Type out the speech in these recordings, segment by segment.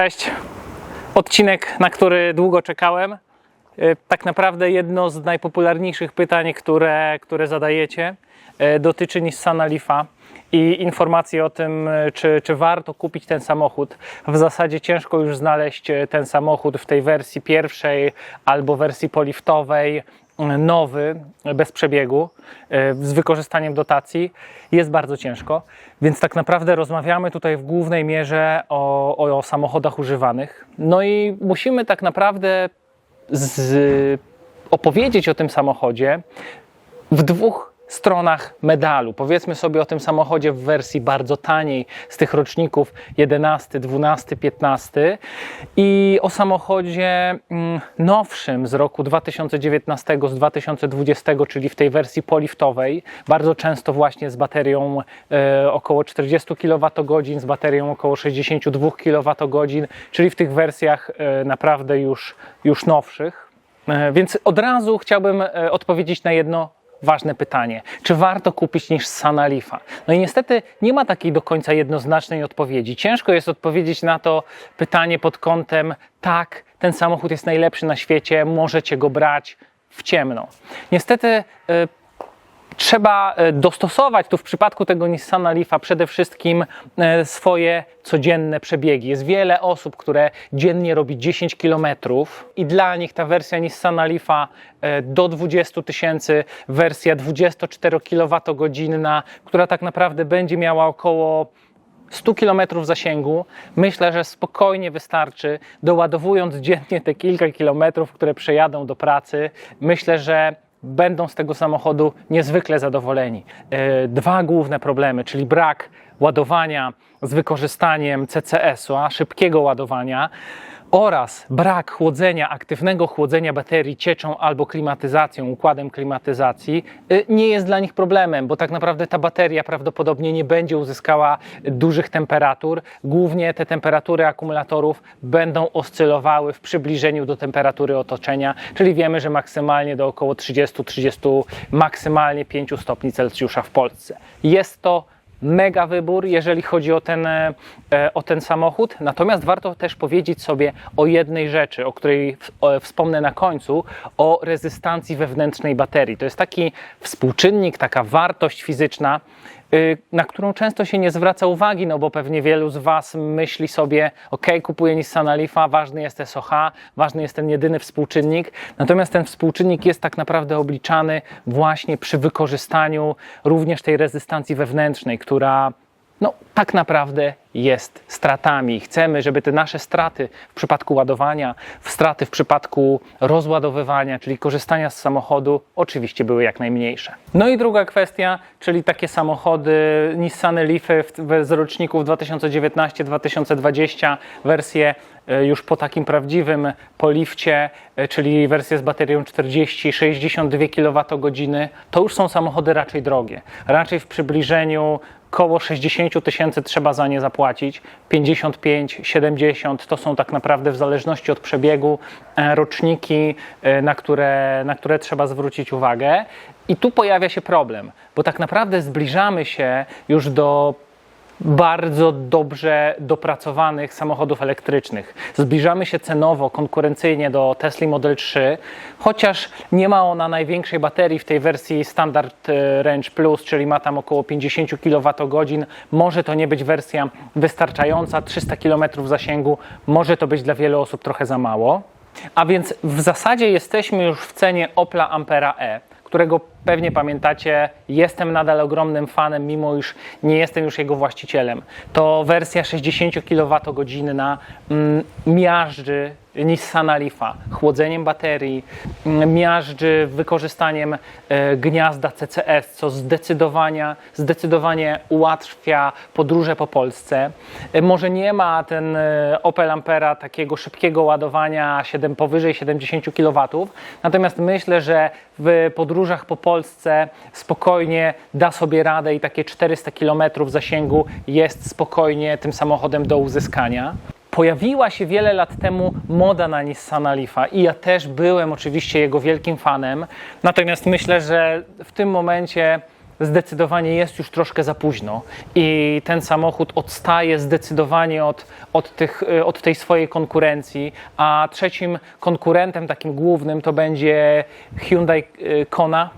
Cześć. Odcinek, na który długo czekałem. E, Tak naprawdę jedno z najpopularniejszych pytań, które, które zadajecie, e, dotyczy Nissana Leafa i informacji o tym, e, czy, czy warto kupić ten samochód. W zasadzie ciężko już znaleźć ten samochód w tej wersji pierwszej albo wersji poliftowej, nowy, bez przebiegu, e, z wykorzystaniem dotacji. Jest bardzo ciężko, więc tak naprawdę rozmawiamy tutaj w głównej mierze o, o, o samochodach używanych. No i musimy tak naprawdę z, opowiedzieć o tym samochodzie w dwóch stronach medalu. Powiedzmy sobie o tym samochodzie w wersji bardzo taniej z tych roczników 11, 12, 15 i o samochodzie mm, nowszym z roku 2019, z 2020, czyli w tej wersji poliftowej, bardzo często właśnie z baterią e, około 40 kWh, z baterią około 62 kWh, czyli w tych wersjach e, naprawdę już, już nowszych. E, Więc od razu chciałbym odpowiedzieć na jedno ważne pytanie. Czy warto kupić niż Sana Leafa? No i niestety nie ma takiej do końca jednoznacznej odpowiedzi. Ciężko jest odpowiedzieć na to pytanie pod kątem tak, ten samochód jest najlepszy na świecie, możecie go brać w ciemno. Niestety e, trzeba e, dostosować tu w przypadku tego Nissana Leafa przede wszystkim e, swoje codzienne przebiegi. Jest wiele osób, które dziennie robi 10 km i dla nich ta wersja Nissana Leafa e, do 20 tysięcy, wersja 24 kWh, która tak naprawdę będzie miała około 100 km zasięgu, myślę, że spokojnie wystarczy, doładowując dziennie te kilka kilometrów, które przejadą do pracy. Myślę, że będą z tego samochodu niezwykle zadowoleni. E, Dwa główne problemy, czyli brak ładowania z wykorzystaniem CCS-u, a szybkiego ładowania oraz brak chłodzenia, aktywnego chłodzenia baterii cieczą albo klimatyzacją, układem klimatyzacji y, nie jest dla nich problemem, bo tak naprawdę ta bateria prawdopodobnie nie będzie uzyskała dużych temperatur. Głównie te temperatury akumulatorów będą oscylowały w przybliżeniu do temperatury otoczenia, czyli wiemy, że maksymalnie do około 30-30, maksymalnie 5 stopni Celsjusza w Polsce. Jest to mega wybór, jeżeli chodzi o ten, e, o ten samochód. Natomiast warto też powiedzieć sobie o jednej rzeczy, o której wspomnę na końcu, o rezystancji wewnętrznej baterii. To jest taki współczynnik, taka wartość fizyczna, na którą często się nie zwraca uwagi, no bo pewnie wielu z Was myśli sobie, ok, kupuję Nissana Leafa, ważny jest SOH, ważny jest ten jedyny współczynnik, natomiast ten współczynnik jest tak naprawdę obliczany właśnie przy wykorzystaniu również tej rezystancji wewnętrznej, która no, tak naprawdę jest stratami. Chcemy, żeby te nasze straty w przypadku ładowania, straty w przypadku rozładowywania, czyli korzystania z samochodu, oczywiście były jak najmniejsze. No i druga kwestia, czyli takie samochody Nissany Leafy z roczników 2019-2020, wersje e, już po takim prawdziwym polifcie, e, czyli wersje z baterią 40-62 kWh, to już są samochody raczej drogie. Raczej w przybliżeniu Koło 60 tysięcy trzeba za nie zapłacić, 55, 70 to są tak naprawdę w zależności od przebiegu e, roczniki, e, na które, na które trzeba zwrócić uwagę. I tu pojawia się problem, bo tak naprawdę zbliżamy się już do bardzo dobrze dopracowanych samochodów elektrycznych. Zbliżamy się cenowo, konkurencyjnie do Tesla Model 3, chociaż nie ma ona największej baterii w tej wersji Standard e, Range Plus, czyli ma tam około 50 kWh. Może to nie być wersja wystarczająca, 300 km zasięgu, może to być dla wielu osób trochę za mało. A więc w zasadzie jesteśmy już w cenie Opla Ampera E którego pewnie pamiętacie, jestem nadal ogromnym fanem, mimo iż nie jestem już jego właścicielem. To wersja 60 kWh mm, miażdży Nissana Leafa chłodzeniem baterii, mm, miażdży wykorzystaniem e, gniazda CCS, co zdecydowanie, zdecydowanie ułatwia podróże po Polsce. E, Może nie ma ten e, Opel Ampera takiego szybkiego ładowania 7, powyżej 70 kW, natomiast myślę, że w podróżach po Polsce spokojnie da sobie radę i takie 400 km zasięgu jest spokojnie tym samochodem do uzyskania. Pojawiła się wiele lat temu moda na Nissana Leafa i ja też byłem oczywiście jego wielkim fanem. Natomiast myślę, że w tym momencie zdecydowanie jest już troszkę za późno i ten samochód odstaje zdecydowanie od, od, tych, y, od tej swojej konkurencji, a trzecim konkurentem takim głównym to będzie Hyundai y, Kona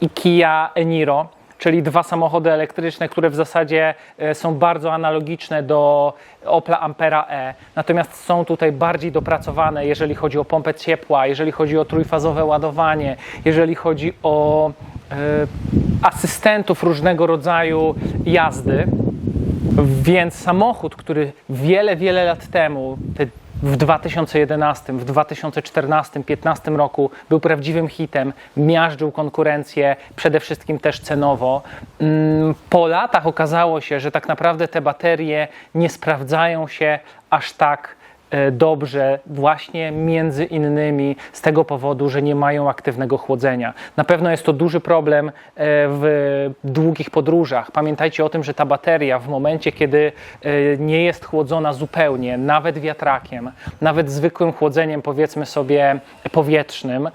i Kia Eniro, czyli dwa samochody elektryczne, które w zasadzie e, są bardzo analogiczne do Opla Ampera E. Natomiast są tutaj bardziej dopracowane, jeżeli chodzi o pompę ciepła, jeżeli chodzi o trójfazowe ładowanie, jeżeli chodzi o e, asystentów różnego rodzaju jazdy. Więc samochód, który wiele, wiele lat temu, te w 2011, w 2014, 2015 roku był prawdziwym hitem, miażdżył konkurencję, przede wszystkim też cenowo. Mm, Po latach okazało się, że tak naprawdę te baterie nie sprawdzają się aż tak dobrze właśnie między innymi z tego powodu, że nie mają aktywnego chłodzenia. Na pewno jest to duży problem e, w długich podróżach. Pamiętajcie o tym, że ta bateria w momencie, kiedy e, nie jest chłodzona zupełnie, nawet wiatrakiem, nawet zwykłym chłodzeniem powiedzmy sobie powietrznym, e,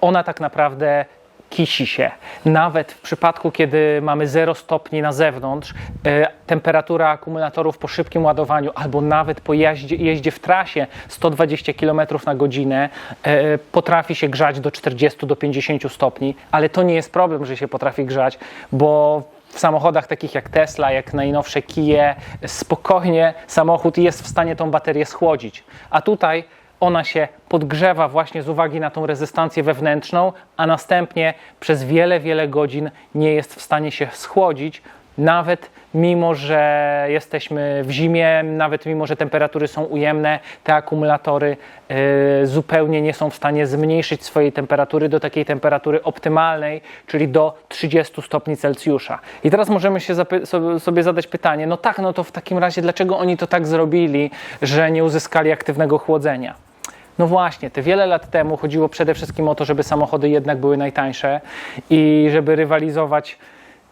ona tak naprawdę kisi się. Nawet w przypadku, kiedy mamy 0 stopni na zewnątrz, e, temperatura akumulatorów po szybkim ładowaniu albo nawet po jeździe, jeździe w trasie 120 km na godzinę e, potrafi się grzać do 40 do 50 stopni, ale to nie jest problem, że się potrafi grzać, bo w samochodach takich jak Tesla, jak najnowsze Kia, spokojnie samochód jest w stanie tą baterię schłodzić. A tutaj ona się podgrzewa właśnie z uwagi na tą rezystancję wewnętrzną, a następnie przez wiele, wiele godzin nie jest w stanie się schłodzić, nawet mimo, że jesteśmy w zimie, nawet mimo, że temperatury są ujemne, te akumulatory y, zupełnie nie są w stanie zmniejszyć swojej temperatury do takiej temperatury optymalnej, czyli do 30 stopni Celsjusza. I teraz możemy się sobie zadać pytanie, no tak, no to w takim razie dlaczego oni to tak zrobili, że nie uzyskali aktywnego chłodzenia? No właśnie, te wiele lat temu chodziło przede wszystkim o to, żeby samochody jednak były najtańsze i żeby rywalizować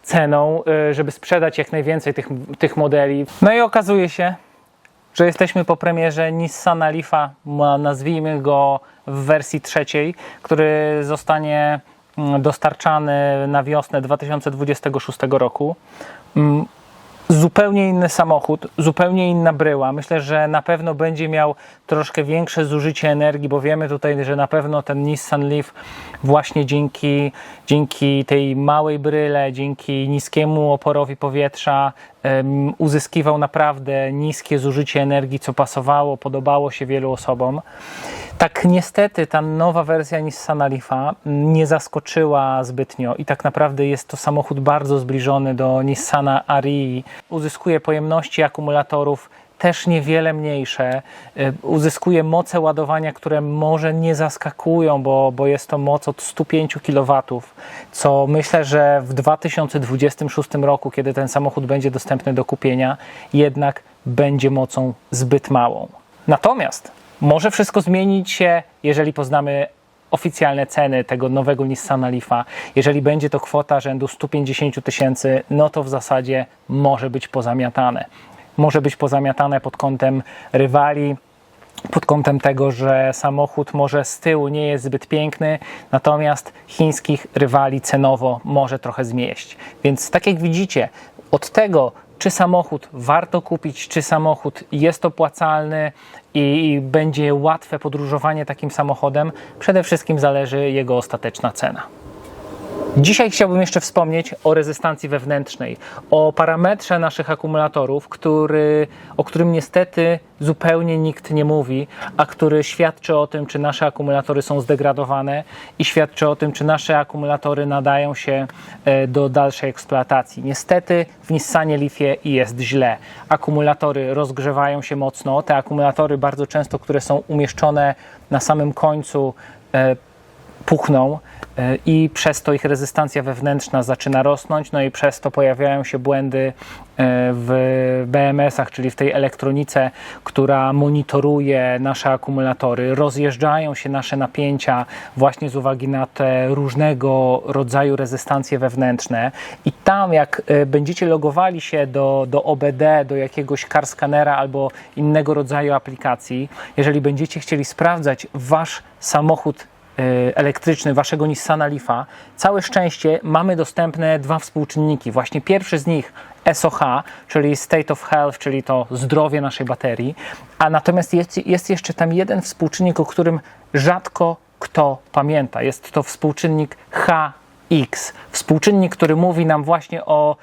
ceną, y, żeby sprzedać jak najwięcej tych, tych modeli. No i okazuje się, że jesteśmy po premierze Nissana Leafa, nazwijmy go w wersji trzeciej, który zostanie mm, dostarczany na wiosnę 2026 roku. Zupełnie inny samochód, zupełnie inna bryła. Myślę, że na pewno będzie miał troszkę większe zużycie energii, bo wiemy tutaj, że na pewno ten Nissan Leaf właśnie dzięki, dzięki tej małej bryle, dzięki niskiemu oporowi powietrza em, uzyskiwał naprawdę niskie zużycie energii, co pasowało, podobało się wielu osobom. Tak niestety ta nowa wersja Nissana Leafa nie zaskoczyła zbytnio i tak naprawdę jest to samochód bardzo zbliżony do Nissana Arii. Uzyskuje pojemności akumulatorów też niewiele mniejsze. Y, Uzyskuje moce ładowania, które może nie zaskakują, bo, bo jest to moc od 105 kW, co myślę, że w 2026 roku, kiedy ten samochód będzie dostępny do kupienia, jednak będzie mocą zbyt małą. Natomiast może wszystko zmienić się, jeżeli poznamy oficjalne ceny tego nowego Nissana Leafa. Jeżeli będzie to kwota rzędu 150 000 tysięcy, no to w zasadzie może być pozamiatane. Może być pozamiatane pod kątem rywali, pod kątem tego, że samochód może z tyłu nie jest zbyt piękny, natomiast chińskich rywali cenowo może trochę zmieść. Więc tak jak widzicie, od tego, czy samochód warto kupić, czy samochód jest opłacalny i, będzie łatwe podróżowanie takim samochodem, przede wszystkim zależy jego ostateczna cena. Dzisiaj chciałbym jeszcze wspomnieć o rezystancji wewnętrznej, o parametrze naszych akumulatorów, który, o którym niestety zupełnie nikt nie mówi, a który świadczy o tym, czy nasze akumulatory są zdegradowane i świadczy o tym, czy nasze akumulatory nadają się e, do dalszej eksploatacji. Niestety w Nissanie Leafie jest źle. Akumulatory rozgrzewają się mocno. Te akumulatory bardzo często, które są umieszczone na samym końcu, e, puchną e, i przez to ich rezystancja wewnętrzna zaczyna rosnąć, no i przez to pojawiają się błędy e, w BMS-ach, czyli w tej elektronice, która monitoruje nasze akumulatory. Rozjeżdżają się nasze napięcia właśnie z uwagi na te różnego rodzaju rezystancje wewnętrzne i tam jak e, będziecie logowali się do, do OBD, do jakiegoś car scanera albo innego rodzaju aplikacji, jeżeli będziecie chcieli sprawdzać wasz samochód elektryczny waszego Nissana Leafa, całe szczęście mamy dostępne dwa współczynniki. Właśnie pierwszy z nich SOH, czyli State of Health, czyli to zdrowie naszej baterii, a natomiast jest, jest jeszcze tam jeden współczynnik, o którym rzadko kto pamięta. Jest to współczynnik HX, współczynnik, który mówi nam właśnie o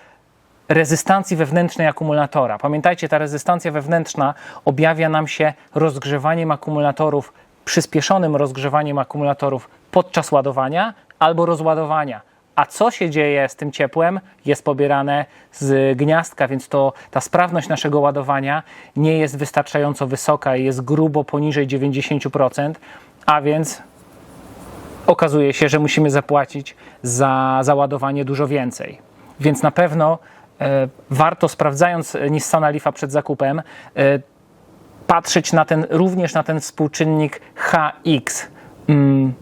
rezystancji wewnętrznej akumulatora. Pamiętajcie, ta rezystancja wewnętrzna objawia nam się rozgrzewaniem akumulatorów, przyspieszonym rozgrzewaniem akumulatorów podczas ładowania albo rozładowania. A co się dzieje z tym ciepłem? Jest pobierane z gniazdka, więc to ta sprawność naszego ładowania nie jest wystarczająco wysoka i jest grubo poniżej 90%, a więc okazuje się, że musimy zapłacić za załadowanie dużo więcej. Więc na pewno e, warto, sprawdzając Nissana Leafa przed zakupem, e, patrzeć na ten, również na ten współczynnik HX. Mm,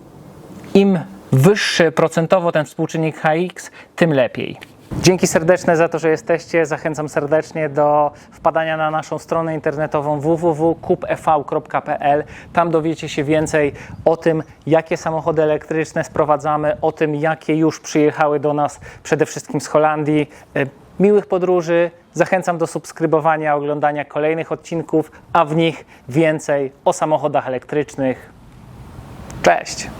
Im wyższy procentowo ten współczynnik HX, tym lepiej. Dzięki serdeczne za to, że jesteście. Zachęcam serdecznie do wpadania na naszą stronę internetową www.kupev.pl. Tam dowiecie się więcej o tym, jakie samochody elektryczne sprowadzamy, o tym, jakie już przyjechały do nas przede wszystkim z Holandii. Miłych podróży. Zachęcam do subskrybowania, oglądania kolejnych odcinków, a w nich więcej o samochodach elektrycznych. Cześć!